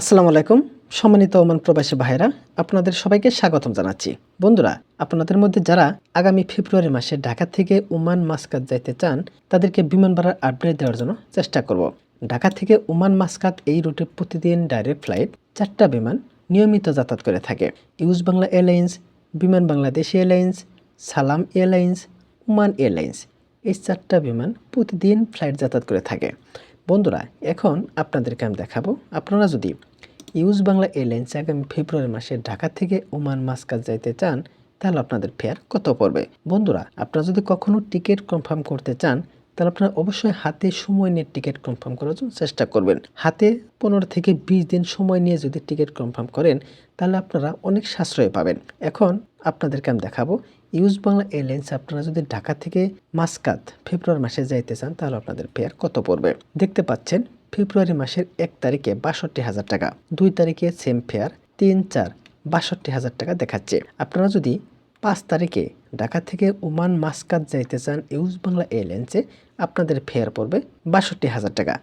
আসসালামু আলাইকুম, সম্মানিত ওমান প্রবাসী ভাইরা আপনাদের সবাইকে স্বাগতম জানাচ্ছি। বন্ধুরা, আপনাদের মধ্যে যারা আগামী ফেব্রুয়ারি মাসে ঢাকা থেকে ওমান মাসকাত যাইতে চান, তাদেরকে বিমান ভাড়ার আপডেট দেওয়ার জন্য চেষ্টা করব। ঢাকা থেকে ওমান মাসকাত এই রুটে প্রতিদিন ডাইরেক্ট ফ্লাইট চারটা বিমান নিয়মিত যাতায়াত করে থাকে। US Bangla airlines, Biman Bangladesh airlines, Salam airlines, Oman airlines, এই চারটা বিমান প্রতিদিন ফ্লাইট যাতায়াত করে থাকে। বন্ধুরা, এখন আপনাদেরকে আমি দেখাবো, আপনারা যদি ইউজ বাংলা এয়ারলাইন্স আগামী ফেব্রুয়ারি মাসে ঢাকা থেকে ওমান মাসকাত যাইতে চান, তাহলে আপনাদের ফেয়ার কত পড়বে? বন্ধুরা, আপনারা যদি কখনও টিকিট কনফার্ম করতে চান, তাহলে আপনারা অবশ্যই হাতে সময় নিয়ে টিকিট কনফার্ম করার জন্য চেষ্টা করবেন। হাতে পনেরো থেকে বিশ দিন সময় নিয়ে যদি টিকিট কনফার্ম করেন, তাহলে আপনারা অনেক সাশ্রয় পাবেন। এখন আপনাদেরকে আমি দেখাবো ইউজ বাংলা এয়ারলাইন্স আপনারা যদি ঢাকা থেকে মাসকাত ফেব্রুয়ারি মাসে যাইতে চান, তাহলে আপনাদের ফেয়ার কত পড়বে? দেখতে পাচ্ছেন, ফেব্রুয়ারি মাসের এক তারিখে বাষট্টি হাজার টাকা, দুই তারিখে সেম ফেয়ার তিন চার বাষট্টি হাজার টাকা দেখাচ্ছে। আপনারা যদি পাঁচ তারিখে ঢাকা থেকে ওমান মাসকাত যাইতে চান ইউজ বাংলা এয়ারলাইন্সে আপনাদের ফেয়ার পড়বে বাষট্টি হাজার টাকা।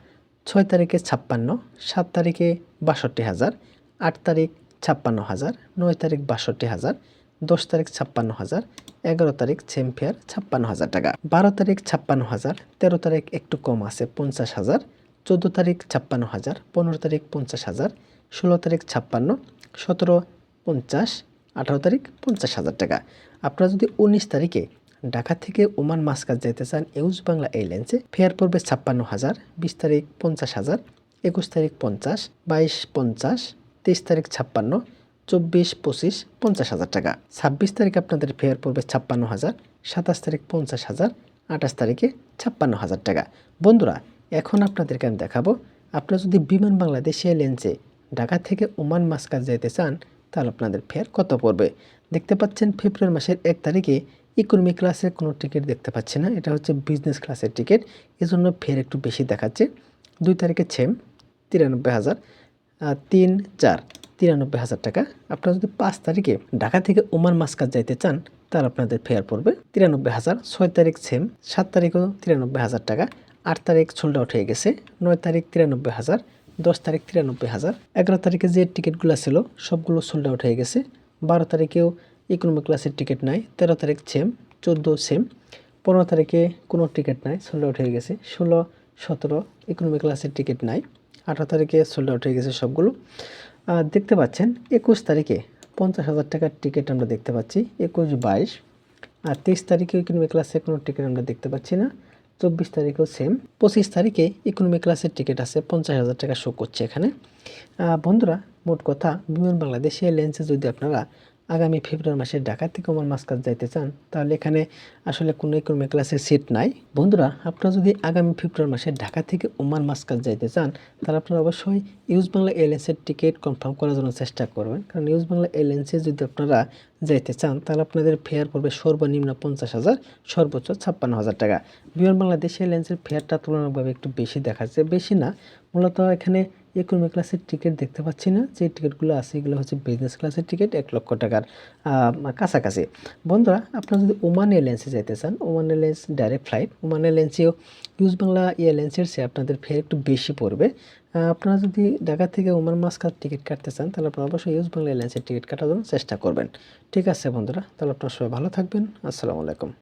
ছয় তারিখে ছাপ্পান্ন, সাত তারিখে বাষট্টি হাজার, আট তারিখ ছাপ্পান্ন হাজার, নয় তারিখ বাষট্টি হাজার দশ তারিখ ছাপ্পান্ন হাজার, এগারো তারিখ সেম ফেয়ার ছাপ্পান্ন হাজার টাকা। বারো তারিখ ছাপ্পান্ন হাজার, তেরো তারিখ একটু কম আছে পঞ্চাশ হাজার, চোদ্দ তারিখ ছাপ্পান্ন হাজার, পনেরো তারিখ পঞ্চাশ হাজার, ষোলো তারিখ ছাপ্পান্ন, সতেরো পঞ্চাশ, আঠারো তারিখ পঞ্চাশ হাজার টাকা। আপনারা যদি উনিশ তারিখে ঢাকা থেকে ওমান মাসকাত যেতে চান ইউজ বাংলা এয়ারলাইন্সে ফেয়ার পড়বে ছাপ্পান্ন হাজার, বিশ তারিখ পঞ্চাশ হাজার, একুশ তারিখ পঞ্চাশ, বাইশ পঞ্চাশ, তেইশ তারিখ ছাপ্পান্ন চব্বিশ, পঁচিশ, পঞ্চাশ হাজার টাকা। ছাব্বিশ তারিখ আপনাদের ফেয়ার পড়বে ছাপ্পান্ন হাজার, সাতাশ তারিখ পঞ্চাশ হাজার, আঠাশ তারিখে ছাপ্পান্ন হাজার টাকা। বন্ধুরা, এখন আপনাদেরকে আমি দেখাবো, আপনারা যদি বিমান বাংলাদেশ এয়ারলাইন্সে ঢাকা থেকে ওমান মাসকাত যেতে চান, তাহলে আপনাদের ফেয়ার কত পড়বে? দেখতে পাচ্ছেন, ফেব্রুয়ারি মাসের এক তারিখে ইকোনমি ক্লাসের কোনো টিকিট দেখতে পাচ্ছি না, এটা হচ্ছে বিজনেস ক্লাসের টিকিট এজন্য ফেয়ার একটু বেশি দেখাচ্ছে। দুই তারিখে ছেম, তিরানব্বই হাজার তিন, চার। তিরানব্বই হাজার টাকা। আপনারা যদি পাঁচ তারিখে ঢাকা থেকে ওমান মাসকাত যাইতে চান তাহলে আপনাদের ফেয়ার পড়বে তিরানব্বই হাজার ছয় তারিখ সেম সাত তারিখও তিরানব্বই হাজার টাকা, আট তারিখ সোল্ড আউট হয়ে গেছে, নয় তারিখ তিরানব্বই হাজার, দশ তারিখ তিরানব্বই হাজার, এগারো তারিখে যে টিকিটগুলো ছিল, সবগুলো সোল্ড আউট হয়ে গেছে, বারো তারিখেও ইকোনমি ক্লাসের টিকিট নাই, তেরো তারিখ সেম চোদ্দ সেম পনেরো তারিখে কোনো টিকিট নাই সোল্ড আউট হয়ে গেছে, ষোলো, সতেরো ইকোনমি ক্লাসের টিকিট নাই, আঠারো তারিখে সোল্ড আউট হয়ে গেছে সবগুলো। দেখতে পাচ্ছেন, একুশ তারিখে পঞ্চাশ হাজার টাকার টিকিট আমরা দেখতে পাচ্ছি, একুশ বাইশ। আর তেইশ তারিখে ইকোনমি ক্লাসে কোনো টিকিট আমরা দেখতে পাচ্ছি না, চব্বিশ তারিখেও সেম পঁচিশ তারিখে ইকোনমি ক্লাসের টিকিট আছে, পঞ্চাশ হাজার টাকা শো করছে এখানে। বন্ধুরা, মোট কথা, বিমান বাংলাদেশ লেন্সে যদি আপনারা আগামী ফেব্রুয়ারি মাসে ঢাকা থেকে ওমান মাসকাত যাইতে চান, তাহলে এখানে আসলে কোনো ইকোনমি ক্লাসের সিট নাই। বন্ধুরা, আপনারা যদি আগামী ফেব্রুয়ারি মাসে ঢাকা থেকে ওমান মাসকাত যাইতে চান, তাহলে আপনারা অবশ্যই ইউজ বাংলা এয়ারলাইন্সের টিকিট কনফার্ম করার জন্য চেষ্টা করবেন। কারণ ইউজ বাংলা এয়ারলাইন্সে যদি আপনারা যাইতে চান, তাহলে আপনাদের ফেয়ার পড়বে সর্বনিম্ন পঞ্চাশ হাজার, সর্বোচ্চ ছাপ্পান্ন হাজার টাকা। বিমান বাংলাদেশ এয়ারলাইন্সের ফেয়ারটা তুলনামূলকভাবে একটু বেশি দেখাচ্ছে। বেশি না, মূলত এখানে ইকোনমি ক্লাসের টিকিট দেখতে পাচ্ছি না। যে টিকিটগুলো আছে, এগুলো হচ্ছে বিজনেস ক্লাসের টিকিট এক লক্ষ টাকার কাছাকাছি। বন্ধুরা, আপনারা যদি ওমান এয়ারলাইন্সে যেতে চান Oman airlines direct flight Oman এয়ারলাইন্সেও US Bangla এয়ারলাইন্সের চেয়ে আপনাদের ফের একটু বেশি পড়বে। আপনারা যদি ঢাকা থেকে ওমান মাসকার টিকিট কাটতে চান, তাহলে আপনারা অবশ্যই ইউজ বাংলা এয়ারলাইন্সের টিকিট কাটার জন্য চেষ্টা করবেন। ঠিক আছে বন্ধুরা, তাহলে আপনারা সবাই ভালো থাকবেন। আসসালামু আলাইকুম।